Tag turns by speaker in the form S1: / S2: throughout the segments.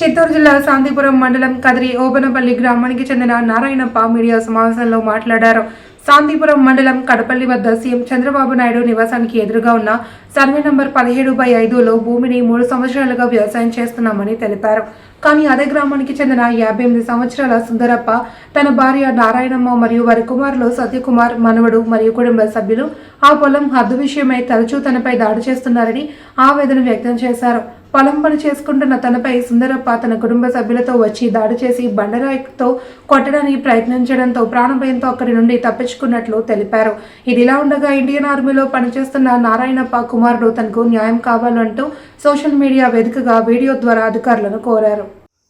S1: చిత్తూరు జిల్లా శాంతిపురం మండలం కదిరి ఓబనపల్లి గ్రామానికి చెందిన నారాయణప్ప మీడియా సమావేశంలో మాట్లాడారు. శాంతిపురం మండలం కడపల్లి వద్ద సీఎం చంద్రబాబు నాయుడు నివాసానికి ఎదురుగా ఉన్న సర్వే నంబర్ పదిహేడు బై ఐదులో భూమిని మూడు సంవత్సరాలుగా వ్యవసాయం చేస్తున్నామని తెలిపారు. కానీ అదే గ్రామానికి చెందిన యాభై ఎనిమిది సంవత్సరాల సుందరప్ప తన భార్య నారాయణమ్మ మరియు వారి కుమారులు సత్యకుమార్ మనవడు మరియు కుటుంబ సభ్యులు ఆ పొలం హద్దు విషయమై తరచూ తనపై దాడి చేస్తున్నారని ఆవేదన వ్యక్తం చేశారు. పొలం పని చేసుకుంటున్న తనపై సుందరప్ప తన కుటుంబ సభ్యులతో వచ్చి దాడి చేసి బండరాయితో కొట్టడానికి ప్రయత్నించడంతో ప్రాణభయంతో అక్కడి నుండి తప్పించుకున్నట్లు తెలిపారు. ఇదిలా ఉండగా ఇండియన్ ఆర్మీలో పనిచేస్తున్న నారాయణప్ప కుమారుడు తనకు న్యాయం కావాలంటూ సోషల్ మీడియా వేదికగా వీడియో ద్వారా అధికారులను కోరారు.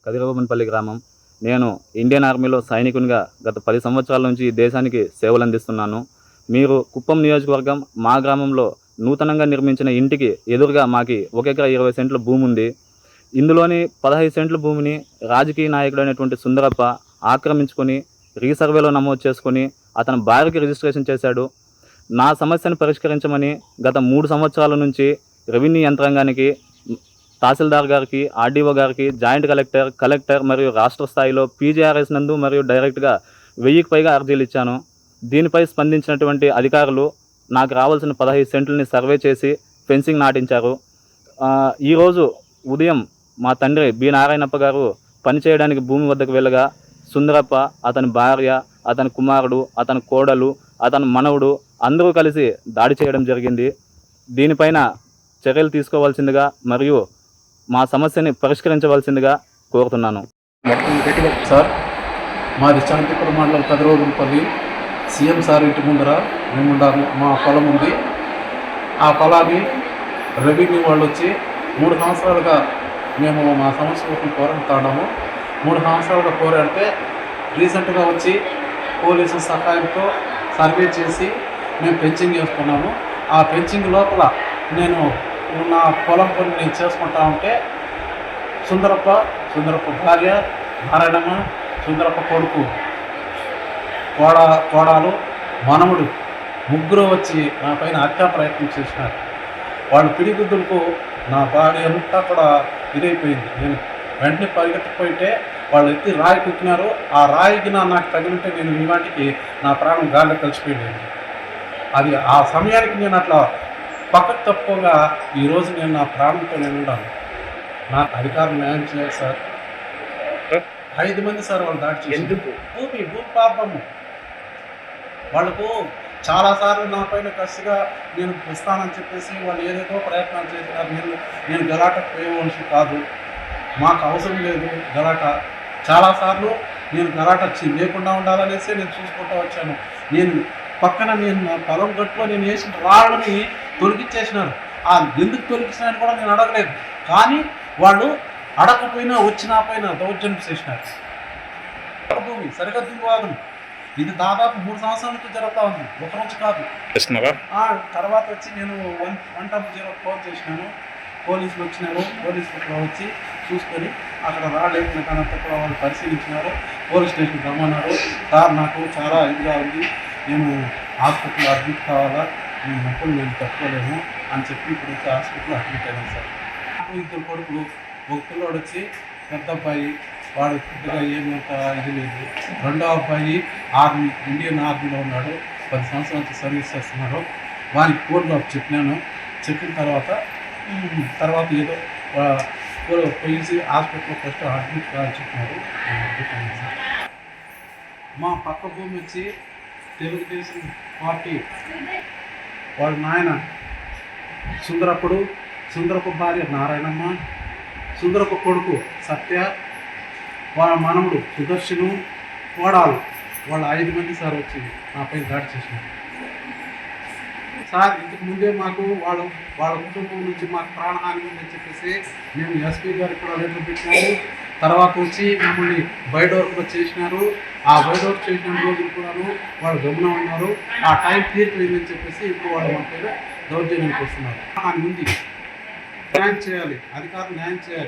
S2: కదిరబొమ్మనపల్లి గ్రామం. నేను ఇండియన్ ఆర్మీలో సైనికునిగా గత పది సంవత్సరాల నుంచి ఈ దేశానికి సేవలు అందిస్తున్నాను మీరు కుప్పం నియోజకవర్గం మా గ్రామంలో నూతనంగా నిర్మించిన ఇంటికి ఎదురుగా మాకి ఒక ఎకరా ఇరవై సెంట్ల భూమి ఉంది. ఇందులోని పదహైదు సెంట్ల భూమిని రాజకీయ నాయకుడు అయినటువంటి సుందరప్ప ఆక్రమించుకొని రీసర్వేలో నమోదు చేసుకొని అతని భార్యకి రిజిస్ట్రేషన్ చేశాడు. నా సమస్యను పరిష్కరించమని గత మూడు సంవత్సరాల నుంచి రెవెన్యూ యంత్రాంగానికి తహసీల్దార్ గారికి ఆర్డీఓ గారికి జాయింట్ కలెక్టర్ కలెక్టర్ మరియు రాష్ట్ర స్థాయిలో పీజీఆర్ఎస్ నందు మరియు డైరెక్ట్గా వెయ్యికి పైగా అర్జీలు ఇచ్చాను. దీనిపై స్పందించినటువంటి అధికారులు నాకు రావాల్సిన పదహైదు సెంట్లని సర్వే చేసి ఫెన్సింగ్ నాటించారు. ఈరోజు ఉదయం మా తండ్రి బి నారాయణప్ప గారు పనిచేయడానికి భూమి వద్దకు వెళ్ళగా సుందరప్ప అతని భార్య అతని కుమారుడు అతని కోడలు అతని మనవుడు అందరూ కలిసి దాడి చేయడం జరిగింది. దీనిపైన చర్యలు తీసుకోవాల్సిందిగా మరియు మా సమస్యని పరిష్కరించవలసిందిగా కోరుతున్నాను.
S3: సార్ మాది శాంతిపురం మండలం కదిరోగులపల్లి సీఎం సార్ ఇంటి ముందర మేము మా పొలం ఉంది. ఆ పొలాన్ని రెవెన్యూ వాళ్ళు వచ్చి మూడు సంవత్సరాలుగా మేము మా సమస్య కోసం పోరాడుతున్నాము మూడు సంవత్సరాలుగా పోరాడితే రీసెంట్గా వచ్చి పోలీసు సహాయంతో సర్వే చేసి మేము పెంచింగ్ చేసుకున్నాము ఆ పెంచింగ్ లోపల నేను నా పొలం పని నేను చేసుకుంటా ఉంటే సుందరప్ప సుందరప్ప భార్య నారాయణమ్మ సుందరప్ప కొడుకు కోడ కోడాలు మనముడు ముగ్గురు వచ్చి నా పైన హత్యా ప్రయత్నం చేసినారు. వాళ్ళ పిడిగుద్దులకు నా బాడీ అంతా కూడా ఇదైపోయింది. నేను వెంటనే పరిగెత్తిపోయింటే వాళ్ళు ఎత్తి రాయి కుక్కినారు. ఆ రాయికి నా నాకు తగిలింటే నేను ఈ వాటికి నా ప్రాణం గాల్లో కలిసిపోయింది. అది ఆ సమయానికి నేను అట్లా పక్కకు తప్పుకోగా ఈరోజు నేను నా ప్రాణంతో నేను ఉన్నాను నాకు అధికారులు న్యాయం చేయాలి సార్. ఐదు మంది సార్ వాళ్ళు చేసి
S2: ఎందుకు?
S3: భూమి భూమి పాపము వాళ్ళకు చాలాసార్లు నా పైన కసిగా నేను ఇస్తానని చెప్పేసి వాళ్ళు ఏదేదో ప్రయత్నాలు చేసినారు నేను నేను గలాటకు పోయేవలసి కాదు. మాకు అవసరం లేదు గలాట. చాలాసార్లు నేను గలాట లేకుండా ఉండాలనేసి నేను చూసుకుంటూ వచ్చాను. నేను పక్కన నేను నా పొలం గట్టులో నేను వేసిన రాళ్ళని తొలగించేసినారు ఆ ఎందుకు తొలగించినారని కూడా నేను అడగలేదు. కానీ వాళ్ళు అడగకపోయినా వచ్చినా పైన దౌర్జన్యం చేసినారు. భూమి సరిహద్దు వాదం ఇది దాదాపు మూడు సంవత్సరాల నుంచి జరుగుతూ ఉంది. ఒక రోజు కాదు. తర్వాత వచ్చి నేను one one time zero phone చేసినాను. పోలీసులు వచ్చినారు. పోలీసులు కూడా వచ్చి చూసుకొని అక్కడ రాలేసిన కానంతా కూడా వాళ్ళు పరిశీలించినారు. పోలీస్ స్టేషన్కి రమ్మన్నారు. సార్ నాకు చాలా ఇదిగా ఉంది. నేను హాస్పిటల్లో అడ్మిట్ కావాలా? నేను నొప్పులు నేను తట్టుకోలేను అని చెప్పి ఇప్పుడు వచ్చి హాస్పిటల్లో అడ్మిట్ అయ్యాను సార్. ఇద్దరు కొడుకులు. ఒక పిల్లోడు వచ్చి పెద్ద అబ్బాయి. వాడు పెద్దగా ఏమంత ఇది లేదు. రెండో అబ్బాయి ఆర్మీ ఇండియన్ ఆర్మీలో ఉన్నాడు. పది సంవత్సరాల సర్వీస్ చేస్తున్నాడు. వారికి కోర్టులో చెప్పినాను. చెప్పిన తర్వాత తర్వాత ఏదో వా- హాస్పిటల్లో ఫస్ట్ అడ్మిట్ కావాలని చెప్పినారు మా పక్క భూమి వచ్చి తెలుగుదేశం పార్టీ వాళ్ళ నాయన సుందరప్పుడు సుందరపు భార్య నారాయణమ్మ సుందరపు కొడుకు సత్య వాళ్ళ మనముడు సుదర్శను కోడాలు. వాళ్ళ ఐదు మంది సార్ వచ్చి నాపై దాడి చేసినారు సార్ ఇంతకు ముందే మాకు వాళ్ళ వాళ్ళ కుటుంబం నుంచి మాకు ప్రాణహాని ఉందని చెప్పేసి మేము ఎస్పీ గారికి కూడా లెటర్ పెట్టినాము తర్వాత వచ్చి మమ్మల్ని బయట వరకు చేసినారు. ఆ బయట చేసిన రోజులు కూడాను వాళ్ళు గమనం ఉన్నారు. ఆ టైం తీరిపోయిందని చెప్పేసి ఇప్పుడు వాళ్ళు మా పేరు దౌర్జన్యానికి వస్తున్నారు. హాని ఉంది. న్యాయం చేయాలి. అధికారులు న్యాయం చేయాలి.